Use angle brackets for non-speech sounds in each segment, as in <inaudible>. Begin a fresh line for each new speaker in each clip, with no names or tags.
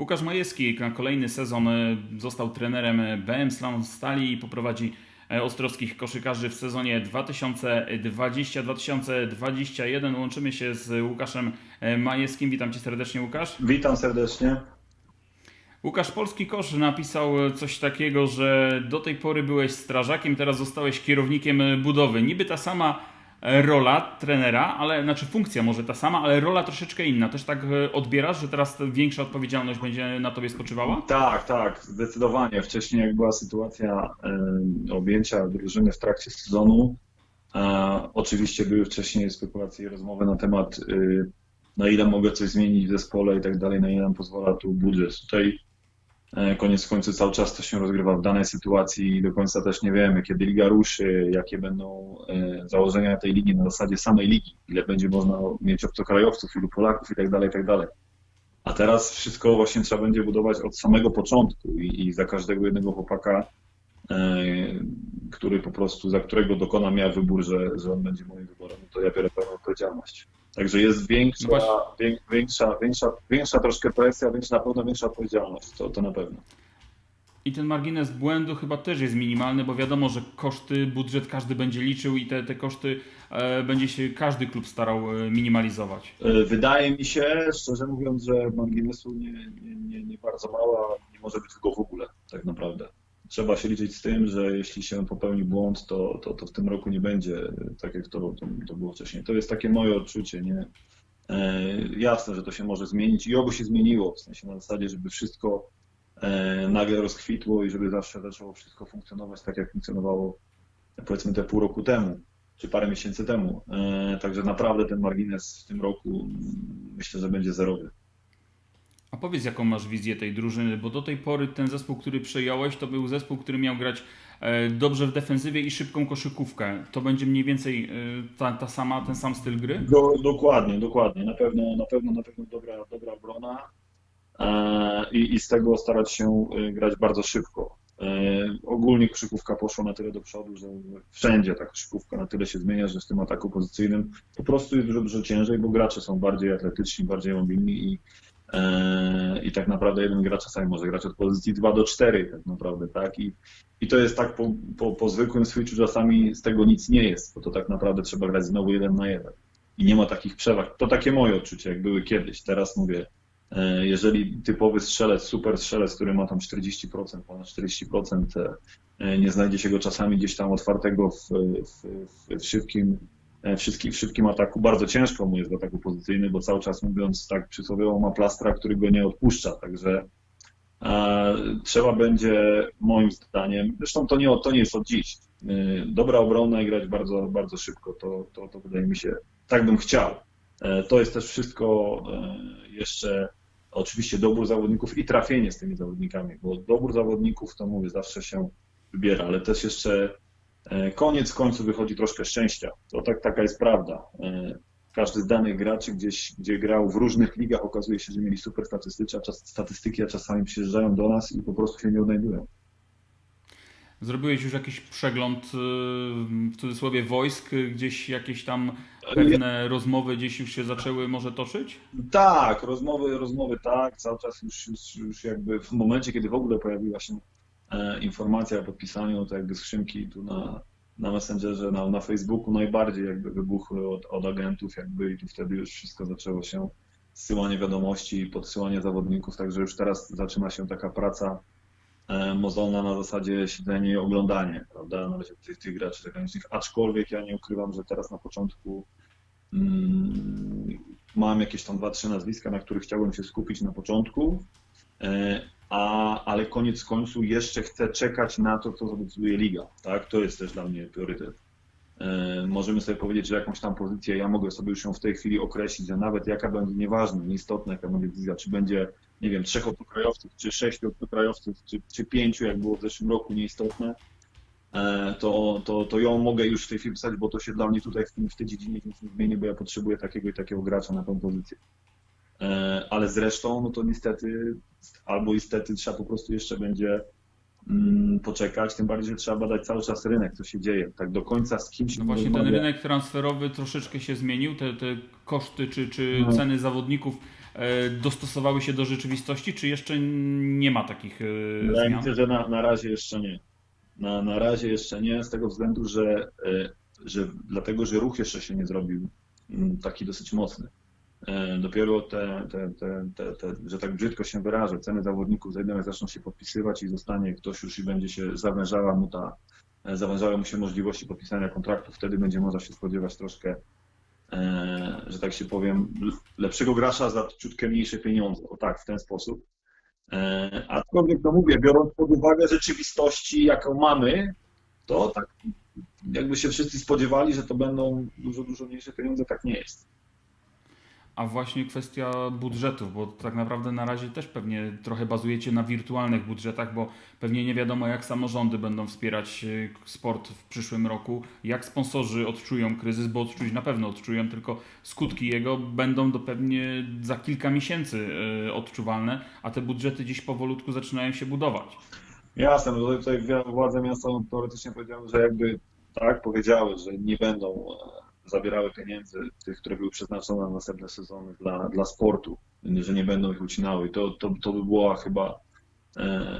Łukasz Majewski na kolejny sezon e, został trenerem BM Slam Stali i poprowadzi e, ostrowskich koszykarzy w sezonie 2020-2021. Łączymy się z Łukaszem e, Majewskim. Witam Cię serdecznie, Łukasz.
Witam serdecznie.
Łukasz Polski Kosz napisał coś takiego, że do tej pory byłeś strażakiem, teraz zostałeś kierownikiem budowy. Niby ta sama rola trenera, ale znaczy funkcja może ta sama, ale rola troszeczkę inna. Też tak e, odbierasz, że teraz większa odpowiedzialność będzie na tobie spoczywała?
Tak, tak, zdecydowanie. Wcześniej jak była sytuacja e, objęcia drużyny w trakcie sezonu, e, oczywiście były wcześniej spekulacje i rozmowy na temat e, na ile mogę coś zmienić w zespole i tak dalej, na ile nam pozwala tu budżet. Tutaj E, koniec końców cały czas to się rozgrywa w danej sytuacji i do końca też nie wiemy, kiedy liga ruszy, jakie będą e, założenia tej ligi na zasadzie samej ligi, ile będzie można mieć obcokrajowców, ilu Polaków i tak dalej, i tak dalej. A teraz wszystko właśnie trzeba będzie budować od samego początku i, i za każdego jednego chłopaka, e, który po prostu, za którego dokonam ja wybór, że, że on będzie moim wyborem, to ja biorę pełną odpowiedzialność. Także jest większa, no większa, większa, większa troszkę presja, więc na pewno większa odpowiedzialność, to, to na pewno.
I ten margines błędu chyba też jest minimalny, bo wiadomo, że koszty, budżet każdy będzie liczył i te, te koszty e, będzie się każdy klub starał e, minimalizować.
E, wydaje mi się, szczerze mówiąc, że marginesu nie, nie, nie, nie bardzo mała, nie może być go w ogóle, tak naprawdę trzeba się liczyć z tym, że jeśli się popełni błąd, to, to, to w tym roku nie będzie tak, jak to, to, to było wcześniej. To jest takie moje odczucie, nie? E, jasne, że to się może zmienić i oby się zmieniło, w sensie na zasadzie, żeby wszystko e, nagle rozkwitło i żeby zawsze zaczęło wszystko funkcjonować tak, jak funkcjonowało powiedzmy te pół roku temu, czy parę miesięcy temu. E, także naprawdę ten margines w tym roku myślę, że będzie zerowy.
A powiedz, jaką masz wizję tej drużyny, bo do tej pory ten zespół, który przejąłeś, to był zespół, który miał grać e, dobrze w defensywie i szybką koszykówkę. To będzie mniej więcej e, ta, ta sama, ten sam styl gry?
Do, dokładnie, dokładnie. Na pewno, na pewno, na pewno dobra, dobra obrona e, i, i z tego starać się grać bardzo szybko. Ogólnie koszykówka poszła na tyle do przodu, że wszędzie ta koszykówka na tyle się zmienia, że w tym ataku pozycyjnym po prostu jest dużo, dużo ciężej, bo gracze są bardziej atletyczni, bardziej mobilni i i tak naprawdę jeden gracz czasami może grać od pozycji 2 do 4 tak naprawdę, tak? I, i to jest tak po, po, po zwykłym switchu czasami z tego nic nie jest, bo to tak naprawdę trzeba grać znowu jeden na jeden. I nie ma takich przewag. To takie moje odczucie, jak były kiedyś. Teraz mówię, e, jeżeli typowy strzelec, super strzelec, który ma tam 40%, ponad 40%, e, nie znajdzie się go czasami gdzieś tam otwartego w, w, w szybkim E, w szybkim, ataku. Bardzo ciężko mu jest w ataku pozycyjny, bo cały czas mówiąc tak przysłowiowo ma plastra, który go nie odpuszcza, także e, trzeba będzie moim zdaniem, zresztą to nie, to nie jest od dziś, e, dobra obrona i grać bardzo, bardzo szybko, to, to, to wydaje mi się, tak bym chciał. E, to jest też wszystko e, jeszcze oczywiście dobór zawodników i trafienie z tymi zawodnikami, bo dobór zawodników to mówię, zawsze się wybiera, ale też jeszcze koniec końców wychodzi troszkę szczęścia. To tak, taka jest prawda. E, każdy z danych graczy gdzieś, gdzie grał w różnych ligach, okazuje się, że mieli super statystyki, a, czas, statystyki, a czasami przyjeżdżają do nas i po prostu się nie odnajdują.
Zrobiłeś już jakiś przegląd y, w cudzysłowie wojsk, gdzieś jakieś tam pewne rozmowy gdzieś już się zaczęły może toczyć?
Tak, rozmowy, rozmowy tak, cały czas już, już, już jakby w momencie, kiedy w ogóle pojawiła się E, informacja o podpisaniu, to jakby skrzynki tu na, na Messengerze, na, na Facebooku najbardziej jakby wybuchły od, od agentów jakby i tu wtedy już wszystko zaczęło się zsyłanie wiadomości, podsyłanie zawodników, także już teraz zaczyna się taka praca e, mozolna na zasadzie siedzenie i oglądanie, prawda, na razie tych, tych graczy zagranicznych, aczkolwiek ja nie ukrywam, że teraz na początku mm, mam jakieś tam dwa, trzy nazwiska, na których chciałbym się skupić na początku, e, a, ale koniec końców jeszcze chcę czekać na to, co zadecyduje liga. Tak? To jest też dla mnie priorytet. E, możemy sobie powiedzieć, że jakąś tam pozycję ja mogę sobie już ją w tej chwili określić, że nawet jaka będzie nieważna, nieistotna jaka będzie decyzja, czy będzie, nie wiem, trzech obcokrajowców, czy sześciu obcokrajowców, czy, czy pięciu, jak było w zeszłym roku, nieistotne, e, to, to, to ją mogę już w tej chwili pisać, bo to się dla mnie tutaj w, tym, w tej dziedzinie nic nie zmieni, bo ja potrzebuję takiego i takiego gracza na tą pozycję. E, ale zresztą, no to niestety, albo niestety trzeba po prostu jeszcze będzie mm, poczekać, tym bardziej, że trzeba badać cały czas rynek, co się dzieje. Tak do końca z kimś
No
nie
właśnie ten rynek transferowy troszeczkę się zmienił, te, te koszty czy, czy
No.
ceny zawodników e, dostosowały się do rzeczywistości, czy jeszcze nie ma takich e,
Wydaje mi
zmian?
się, że na, na razie jeszcze nie. Na, na razie jeszcze nie, z tego względu, że, że dlatego, że ruch jeszcze się nie zrobił mm, taki dosyć mocny. E, Dopiero te, te, te, te, że tak brzydko się wyrażę, ceny zawodników za jak zaczną się podpisywać i zostanie ktoś już i będzie się zawężała mu ta, e, zawężały mu się możliwości podpisania kontraktu, wtedy będzie można się spodziewać troszkę, e, że tak się powiem, lepszego gracza za ciutkę mniejsze pieniądze. O tak, w ten sposób. E, Aczkolwiek, no mówię, biorąc pod uwagę rzeczywistości, jaką mamy, to tak jakby się wszyscy spodziewali, że to będą dużo, dużo mniejsze pieniądze, tak nie jest.
A właśnie kwestia budżetów, bo tak naprawdę na razie też pewnie trochę bazujecie na wirtualnych budżetach, bo pewnie nie wiadomo jak samorządy będą wspierać e, sport w przyszłym roku, jak sponsorzy odczują kryzys, bo odczuć na pewno odczują, tylko skutki jego będą do pewnie za kilka miesięcy e, odczuwalne, a te budżety dziś powolutku zaczynają się budować.
Jasne, no tutaj władze miasta teoretycznie powiedziały, że jakby tak powiedziały, że nie będą e, zabierały pieniędzy tych, które były przeznaczone na następne sezony dla, dla sportu, że nie będą ich ucinały. To, to, to by była chyba e,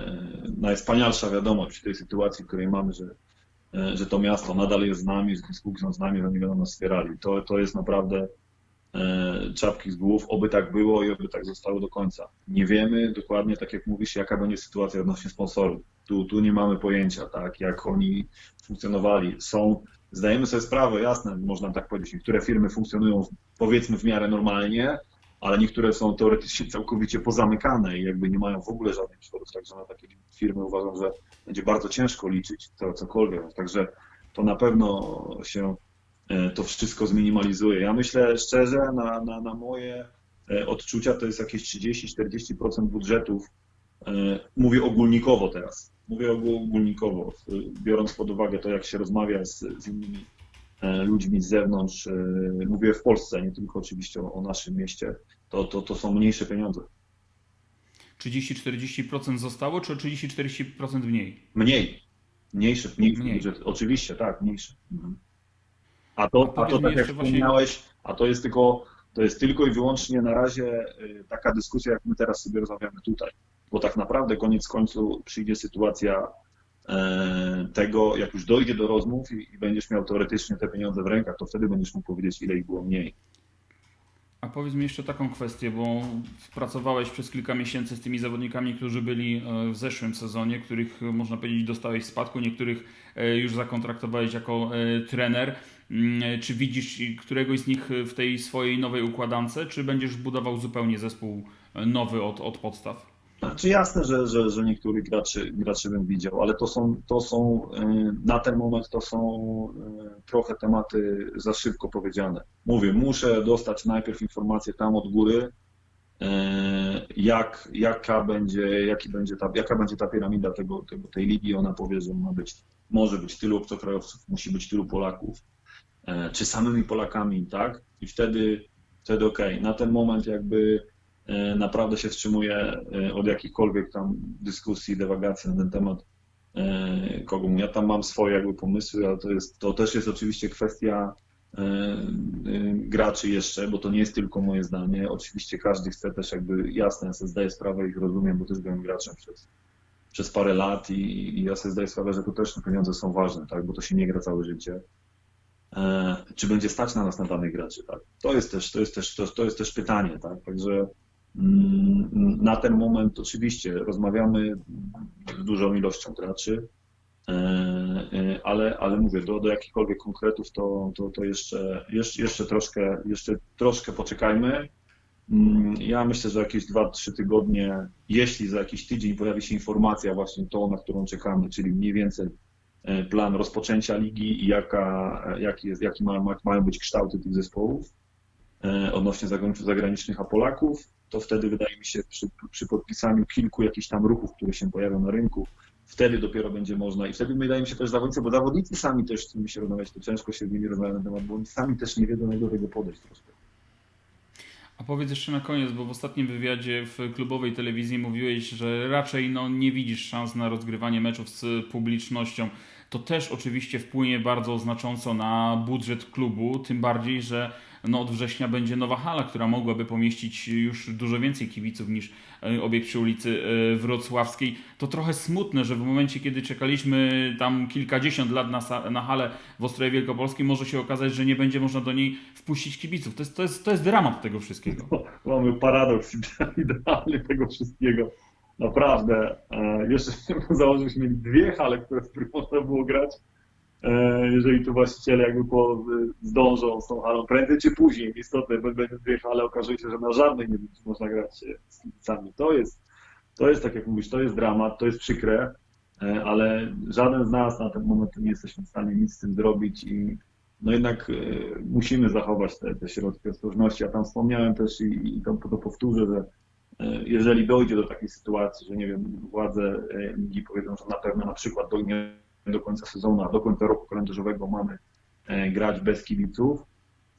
najwspanialsza wiadomość w tej sytuacji, w której mamy, że, e, że to miasto nadal jest z nami, że spółki są z nami, że oni będą nas wspierali. To, to jest naprawdę e, czapki z głów, oby tak było i oby tak zostało do końca. Nie wiemy dokładnie, tak jak mówisz, jaka będzie sytuacja odnośnie sponsorów. Tu, tu nie mamy pojęcia, tak, jak oni funkcjonowali. Są, zdajemy sobie sprawę, jasne, można tak powiedzieć, niektóre firmy funkcjonują powiedzmy w miarę normalnie, ale niektóre są teoretycznie całkowicie pozamykane i jakby nie mają w ogóle żadnych przychodów, także na takie firmy uważam, że będzie bardzo ciężko liczyć to cokolwiek. Także to na pewno się e, to wszystko zminimalizuje. Ja myślę szczerze, na, na, na moje e, odczucia to jest jakieś 30-40% budżetów. E, Mówię ogólnikowo teraz. Mówię ogó- ogólnikowo, e, biorąc pod uwagę to, jak się rozmawia z, z innymi e, ludźmi z zewnątrz. e, Mówię w Polsce, nie tylko oczywiście o, o naszym mieście. To, to, to są mniejsze pieniądze.
30-40% zostało, czy o 30-40% mniej?
Mniej. Mniejsze, mniejsze
Mniej.
budżety. Oczywiście, tak, mniejsze. Mhm. A to,
A
a to tak jak
jeszcze właśnie-
wspomniałeś, a to jest tylko, to jest tylko i wyłącznie na razie y, taka dyskusja, jak my teraz sobie rozmawiamy tutaj. Bo tak naprawdę koniec końców przyjdzie sytuacja e, tego, jak już dojdzie do rozmów i, będziesz miał teoretycznie te pieniądze w rękach, to wtedy będziesz mógł powiedzieć, ile ich było mniej.
A powiedz mi jeszcze taką kwestię, bo pracowałeś przez kilka miesięcy z tymi zawodnikami, którzy byli e, w zeszłym sezonie, których e, można powiedzieć dostałeś w spadku, niektórych już zakontraktowałeś jako trener. Mm, Czy widzisz któregoś z nich w tej swojej nowej układance, czy będziesz budował zupełnie zespół nowy od, od podstaw?
Znaczy jasne, że, że, że niektórych graczy, graczy bym widział, ale to są, to są y, na ten moment to są y, trochę tematy za szybko powiedziane. Mówię, muszę dostać najpierw informację tam od góry, y, jak, jaka będzie, jaki będzie ta, jaka będzie ta piramida tego, tego, tej ligi. Ona powie, że ma być, może być tylu obcokrajowców, musi być tylu Polaków, czy samymi Polakami, tak? I wtedy, wtedy okej, na ten moment jakby naprawdę się wstrzymuję e, od jakichkolwiek tam dyskusji, dywagacji na ten temat, e, kogo. Ja tam mam swoje jakby pomysły, ale to, jest, to też jest oczywiście kwestia e, e, graczy jeszcze, bo to nie jest tylko moje zdanie. Oczywiście każdy chce też jakby, jasne, ja sobie zdaję sprawę i rozumiem, bo też byłem graczem przez, przez parę lat i, i ja sobie zdaję sprawę, że tu też te pieniądze są ważne, tak, bo to się nie gra całe życie. E, czy będzie stać na nas na danych graczy, tak? To jest też, to jest też, to, to jest też pytanie, tak? Także na ten moment oczywiście rozmawiamy z dużą ilością graczy, e, e, ale, ale mówię, do, do jakichkolwiek konkretów to, to, to jeszcze, jeszcze, jeszcze, troszkę, jeszcze troszkę poczekajmy. Mm, Ja myślę, że jakieś 2-3 tygodnie, jeśli za jakiś tydzień pojawi się informacja właśnie tą, na którą czekamy, czyli mniej więcej e, plan rozpoczęcia ligi i jaka, jaki, jest, jaki ma, ma, mają być kształty tych zespołów odnośnie zagranicznych a Polaków, to wtedy wydaje mi się przy, przy podpisaniu kilku jakichś tam ruchów, które się pojawią na rynku, wtedy dopiero będzie można i wtedy wydaje mi się też zawodnicy, bo zawodnicy sami też z nimi się rozmawiać, to ciężko się z nimi rozmawiać na temat, bo oni sami też nie wiedzą jak do tego podejść troszkę.
A powiedz jeszcze na koniec, bo w ostatnim wywiadzie w klubowej telewizji mówiłeś, że raczej no, nie widzisz szans na rozgrywanie meczów z publicznością. To też oczywiście wpłynie bardzo znacząco na budżet klubu, tym bardziej, że no, od września będzie nowa hala, która mogłaby pomieścić już dużo więcej kibiców niż e, obiekt przy ulicy e, Wrocławskiej. To trochę smutne, że w momencie, kiedy czekaliśmy tam kilkadziesiąt lat na, na halę w Ostrowie Wielkopolskim, może się okazać, że nie będzie można do niej wpuścić kibiców. To jest, to jest, to jest dramat tego wszystkiego.
Mamy paradoks <laughs> idealny tego wszystkiego. Naprawdę. E, jeszcze <laughs> założyliśmy dwie hale, które, w których można było grać. E, jeżeli tu właściciele jakby po, zdążą z tą halą, prędzej czy później, istotne, będą dwie hale, okaże się, że na żadnej nie będzie można grać e, z kibicami. To jest, to jest, tak jak mówisz, to jest dramat, to jest przykre, e, ale żaden z nas na ten moment nie jesteśmy w stanie nic z tym zrobić i no jednak musimy zachować te, te środki ostrożności. Ja tam wspomniałem też i, i to, to powtórzę, że jeżeli dojdzie do takiej sytuacji, że nie wiem, władze ligi powiedzą, że na pewno na przykład do, do końca sezonu, a do końca roku kalendarzowego mamy e, grać bez kibiców,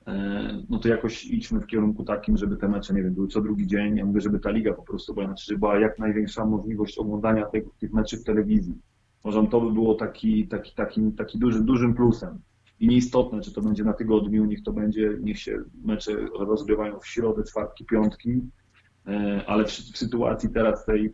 e, no to jakoś idźmy w kierunku takim, żeby te mecze, nie wiem, były co drugi dzień. Ja mówię, żeby ta liga po prostu była, znaczy, żeby była jak największa możliwość oglądania tych, tych w telewizji. Uważam, to by było taki, taki, taki, taki duży, dużym plusem. I nieistotne, czy to będzie na tygodniu, niech to będzie, niech się mecze rozgrywają w środę, czwartki, piątki, e, ale w, w sytuacji teraz tej,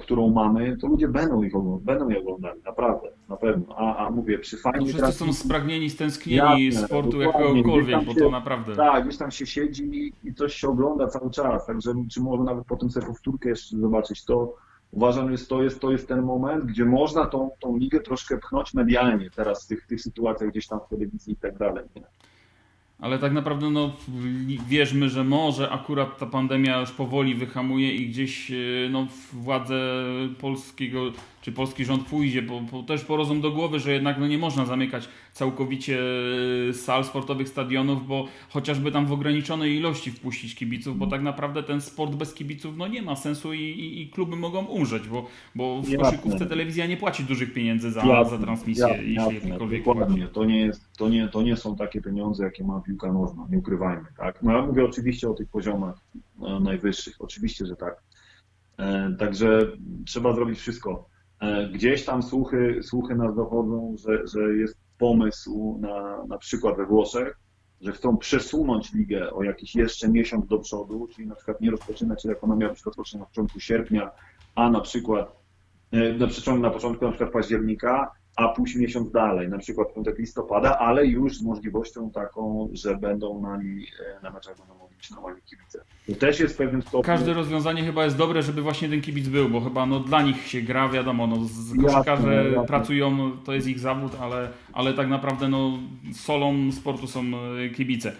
którą mamy, to ludzie będą ich będą je oglądali, naprawdę, na pewno. A, a mówię, przy
No,
fajnie
wszyscy są spragnieni, stęsknieni
Jasne,
sportu jakiegokolwiek, bo
tam
to
się-
naprawdę...
tak, gdzieś tam się siedzi i coś się ogląda cały czas, także czy może nawet potem sobie powtórkę jeszcze zobaczyć, to uważam, że to jest, to jest ten moment, gdzie można tą, tą ligę troszkę pchnąć medialnie teraz w tych, tych sytuacjach gdzieś tam w telewizji i tak dalej. Nie?
Ale tak naprawdę no, wierzmy, że może akurat ta pandemia już powoli wyhamuje i gdzieś e, no, władze polskiego, czy polski rząd pójdzie po, po, też po rozum do głowy, że jednak no, nie można zamykać całkowicie e, sal sportowych, stadionów, bo chociażby tam w ograniczonej ilości wpuścić kibiców, bo tak naprawdę ten sport bez kibiców no, nie ma sensu i, i, i kluby mogą umrzeć, bo, bo w koszykówce telewizja nie płaci dużych pieniędzy za,
Jasne,
za transmisję,
jasne,
jeśli jakiekolwiek płaci.
Dokładnie, to nie, jest, to, nie, to nie są takie pieniądze, jakie ma piłka nożna, nie ukrywajmy. Tak? No ja mówię oczywiście o tych poziomach e, najwyższych, oczywiście, że tak. E, Także trzeba zrobić wszystko. Gdzieś tam słuchy, słuchy nas dochodzą, że, że jest pomysł na, na przykład we Włoszech, że chcą przesunąć ligę o jakiś jeszcze miesiąc do przodu, czyli na przykład nie rozpoczynać, ona miała być rozpoczęta na początku sierpnia, a na przykład e, na, na początku na przykład października, a pójść miesiąc dalej, na przykład piątek listopada, ale już z możliwością taką, że będą na niej, e, na meczach będą mogli być normalni kibice. To też jest w pewnym stopniu...
Każde rozwiązanie chyba jest dobre, żeby właśnie ten kibic był, bo chyba no, dla nich się gra, wiadomo, no, z koszykarze
jasne.
pracują, to jest ich zawód, ale, ale tak naprawdę no, solą sportu są e, kibice.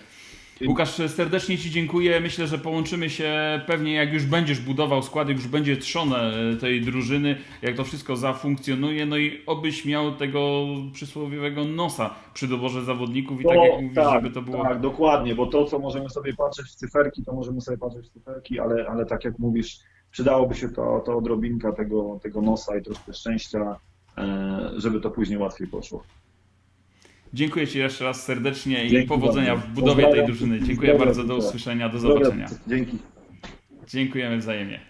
Łukasz, serdecznie Ci dziękuję. Myślę, że połączymy się pewnie, jak już będziesz budował składy, już będzie trzone e, tej drużyny, jak to wszystko zafunkcjonuje, no i obyś miał tego przysłowiowego nosa przy doborze zawodników i tak jak mówisz, żeby to było...
Tak, dokładnie, bo to, co możemy sobie patrzeć w cyferki, to możemy sobie patrzeć w cyferki, ale, ale tak jak mówisz, przydałoby się to, to odrobinka tego, tego nosa i troszkę szczęścia, e, żeby to później łatwiej poszło.
Dziękuję Ci jeszcze raz serdecznie i
Dzięki
powodzenia
bardzo.
w budowie tej drużyny. Dziękuję bardzo, do usłyszenia, do zobaczenia.
Dzięki.
Dziękujemy wzajemnie.